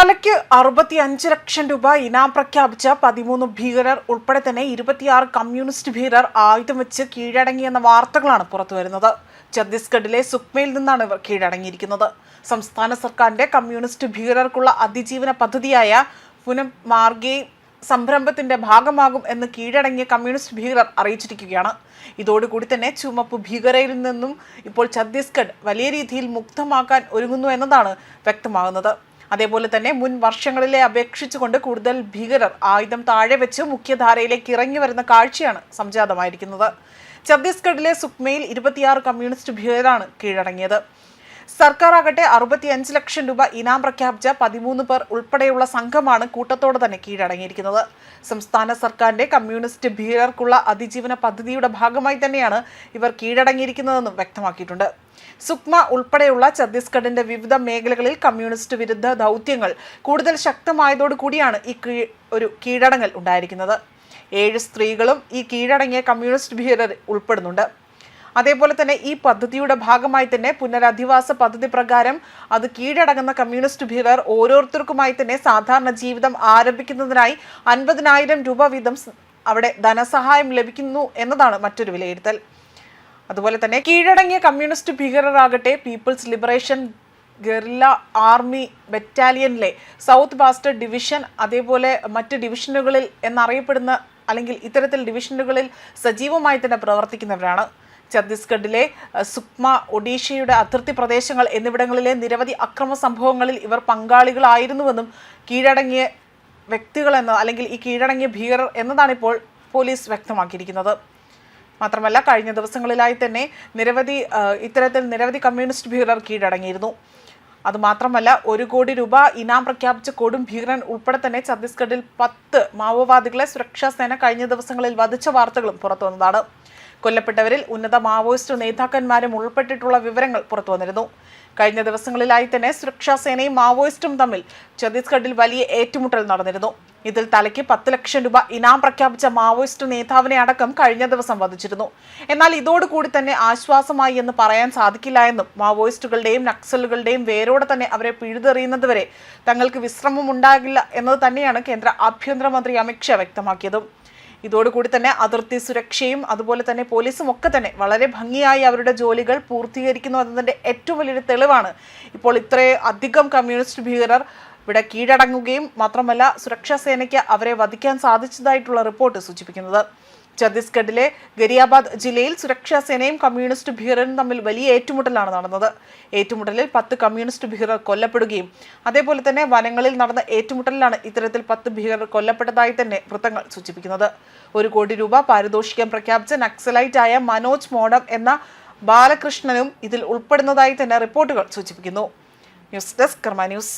തലയ്ക്ക് അറുപത്തി അഞ്ച് ലക്ഷം രൂപ ഇനാം പ്രഖ്യാപിച്ച പതിമൂന്ന് ഭീകരർ ഉൾപ്പെടെ തന്നെ ഇരുപത്തിയാറ് കമ്മ്യൂണിസ്റ്റ് ഭീകരർ ആയുധം വെച്ച് കീഴടങ്ങിയെന്ന വാർത്തകളാണ് പുറത്തുവരുന്നത്. ഛത്തീസ്ഗഡിലെ സുക്മയിൽ നിന്നാണ് ഇവർ കീഴടങ്ങിയിരിക്കുന്നത്. സംസ്ഥാന സർക്കാരിന്റെ കമ്മ്യൂണിസ്റ്റ് ഭീകരർക്കുള്ള അതിജീവന പദ്ധതിയായ പുനമാർഗേ സംരംഭത്തിന്റെ ഭാഗമാകും എന്ന് കീഴടങ്ങിയ കമ്മ്യൂണിസ്റ്റ് ഭീകരർ അറിയിച്ചിരിക്കുകയാണ്. ഇതോടുകൂടി തന്നെ ചുമപ്പ് ഭീകരയിൽ നിന്നും ഇപ്പോൾ ഛത്തീസ്ഗഡ് വലിയ രീതിയിൽ മുക്തമാക്കാൻ ഒരുങ്ങുന്നു എന്നതാണ് വ്യക്തമാകുന്നത്. അതേപോലെ തന്നെ മുൻ വർഷങ്ങളിലെ അപേക്ഷിച്ചുകൊണ്ട് കൂടുതൽ ഭീകരർ ആയുധം താഴെ വെച്ച് മുഖ്യധാരയിലേക്ക് ഇറങ്ങി വരുന്ന കാഴ്ചയാണ് സംജാതമായിരിക്കുന്നത്. ഛത്തീസ്ഗഡിലെ സുക്മയിൽ ഇരുപത്തിയാറ് കമ്മ്യൂണിസ്റ്റ് ഭീകരാണ് കീഴടങ്ങിയത്. സർക്കാർ ആകട്ടെ അറുപത്തിയഞ്ച് ലക്ഷം രൂപ ഇനാം പ്രഖ്യാപിച്ച പതിമൂന്ന് പേർ ഉൾപ്പെടെയുള്ള സംഘമാണ് കൂട്ടത്തോടെ തന്നെ കീഴടങ്ങിയിരിക്കുന്നത്. സംസ്ഥാന സർക്കാരിന്റെ കമ്മ്യൂണിസ്റ്റ് ഭീകരർക്കുള്ള അതിജീവന പദ്ധതിയുടെ ഭാഗമായി തന്നെയാണ് ഇവർ കീഴടങ്ങിയിരിക്കുന്നതെന്നും വ്യക്തമാക്കിയിട്ടുണ്ട്. സുക്മ ഉൾപ്പെടെയുള്ള ഛത്തീസ്ഗഡിന്റെ വിവിധ മേഖലകളിൽ കമ്മ്യൂണിസ്റ്റ് വിരുദ്ധ ദൗത്യങ്ങൾ കൂടുതൽ ശക്തമായതോടുകൂടിയാണ് ഈ ഒരു കീഴടങ്ങൽ ഉണ്ടായിരിക്കുന്നത്. ഏഴ് സ്ത്രീകളും ഈ കീഴടങ്ങിയ കമ്മ്യൂണിസ്റ്റ് ഭീകരർ ഉൾപ്പെടുന്നുണ്ട്. അതേപോലെ തന്നെ ഈ പദ്ധതിയുടെ ഭാഗമായി തന്നെ പുനരധിവാസ പദ്ധതി പ്രകാരം അത് കീഴടങ്ങുന്ന കമ്മ്യൂണിസ്റ്റ് ഭീകർ ഓരോരുത്തർക്കുമായി തന്നെ സാധാരണ ജീവിതം ആരംഭിക്കുന്നതിനായി അൻപതിനായിരം രൂപ വീതം അവിടെ ധനസഹായം ലഭിക്കുന്നു എന്നതാണ് മറ്റൊരു വിലയിരുത്തൽ. അതുപോലെ തന്നെ കീഴടങ്ങിയ കമ്മ്യൂണിസ്റ്റ് ഭീകരരാകട്ടെ പീപ്പിൾസ് ലിബറേഷൻ ഗറില്ല ആർമി ബറ്റാലിയനിലെ സൗത്ത് ബാസ്റ്റർ ഡിവിഷൻ അതേപോലെ മറ്റ് ഡിവിഷനുകളിൽ എന്നറിയപ്പെടുന്ന അല്ലെങ്കിൽ ഇത്തരത്തിൽ ഡിവിഷനുകളിൽ സജീവമായി തന്നെ പ്രവർത്തിക്കുന്നവരാണ്. ഛത്തീസ്ഗഡിലെ സുക്മ ഒഡീഷയുടെ അതിർത്തി പ്രദേശങ്ങൾ എന്നിവിടങ്ങളിലെ നിരവധി അക്രമ സംഭവങ്ങളിൽ ഇവർ പങ്കാളികളായിരുന്നുവെന്നും കീഴടങ്ങിയ വ്യക്തികൾ അല്ലെങ്കിൽ ഈ കീഴടങ്ങിയ ഭീകരർ എന്നതാണ് ഇപ്പോൾ പോലീസ് വ്യക്തമാക്കിയിരിക്കുന്നത്. മാത്രമല്ല കഴിഞ്ഞ ദിവസങ്ങളിലായി തന്നെ നിരവധി ഇത്തരത്തിൽ നിരവധി കമ്മ്യൂണിസ്റ്റ് ഭീകരർ കീഴടങ്ങിയിരുന്നു. അതുമാത്രമല്ല ഒരു കോടി രൂപ ഇനാം പ്രഖ്യാപിച്ച കൊടും ഭീകരൻ ഉൾപ്പെടെ തന്നെ ഛത്തീസ്ഗഡിൽ പത്ത് മാവോവാദികളെ സുരക്ഷാ സേന കഴിഞ്ഞ ദിവസങ്ങളിൽ വധിച്ച വാർത്തകളും പുറത്തു വന്നതാണ് കൊല്ലപ്പെട്ടവരിൽ ഉന്നത മാവോയിസ്റ്റ് നേതാക്കന്മാരും ഉൾപ്പെട്ടിട്ടുള്ള വിവരങ്ങൾ പുറത്തുവന്നിരുന്നു കഴിഞ്ഞ ദിവസങ്ങളിലായി തന്നെ സുരക്ഷാസേനയും മാവോയിസ്റ്റും തമ്മിൽ ഛത്തീസ്ഗഡിൽ വലിയ ഏറ്റുമുട്ടൽ നടന്നിരുന്നു. ഇതിൽ തലയ്ക്ക് പത്ത് ലക്ഷം രൂപ ഇനാം പ്രഖ്യാപിച്ച മാവോയിസ്റ്റ് നേതാവിനെ അടക്കം കഴിഞ്ഞ ദിവസം വധിച്ചിരുന്നു. എന്നാൽ ഇതോടുകൂടി തന്നെ ആശ്വാസമായി എന്ന് പറയാൻ സാധിക്കില്ല എന്നും മാവോയിസ്റ്റുകളുടെയും നക്സലുകളുടെയും വേരോടെ തന്നെ അവരെ പിഴുതെറിയുന്നതുവരെ തങ്ങൾക്ക് വിശ്രമം ഉണ്ടാകില്ല എന്നത് തന്നെയാണ് കേന്ദ്ര ആഭ്യന്തരമന്ത്രി അമിത്ഷാ വ്യക്തമാക്കിയതും. ഇതോടുകൂടി തന്നെ അതിർത്തി സുരക്ഷയും അതുപോലെ തന്നെ പോലീസും ഒക്കെ തന്നെ വളരെ ഭംഗിയായി അവരുടെ ജോലികൾ പൂർത്തീകരിക്കുന്നു എന്നതിന്റെ ഏറ്റവും വലിയൊരു തെളിവാണ്. ഇപ്പോൾ ഇത്രയും അധികം കമ്മ്യൂണിസ്റ്റ് ഭീകരർ ഇവിടെ കീഴടങ്ങുകയും മാത്രമല്ല സുരക്ഷാ സേനയ്ക്ക് അവരെ വധിക്കാൻ സാധിച്ചതായിട്ടുള്ള റിപ്പോർട്ട് സൂചിപ്പിക്കുന്നത്. ഛത്തീസ്ഗഡിലെ ഗരിയാബാദ് ജില്ലയിൽ സുരക്ഷാ സേനയും കമ്മ്യൂണിസ്റ്റ് ഭീകരനും തമ്മിൽ വലിയ ഏറ്റുമുട്ടലാണ് നടന്നത്. ഏറ്റുമുട്ടലിൽ പത്ത് കമ്മ്യൂണിസ്റ്റ് ഭീകരർ കൊല്ലപ്പെടുകയും അതേപോലെ തന്നെ വനങ്ങളിൽ നടന്ന ഏറ്റുമുട്ടലിലാണ് ഇത്തരത്തിൽ പത്ത് ഭീകരർ കൊല്ലപ്പെട്ടതായി തന്നെ വൃത്തങ്ങൾ സൂചിപ്പിക്കുന്നത്. ഒരു കോടി രൂപ പാരിതോഷികം പ്രഖ്യാപിച്ച നക്സലൈറ്റായ മനോജ് മോഡം എന്ന ബാലകൃഷ്ണനും ഇതിൽ ഉൾപ്പെടുന്നതായി തന്നെ റിപ്പോർട്ടുകൾ സൂചിപ്പിക്കുന്നു. News desk Karma news.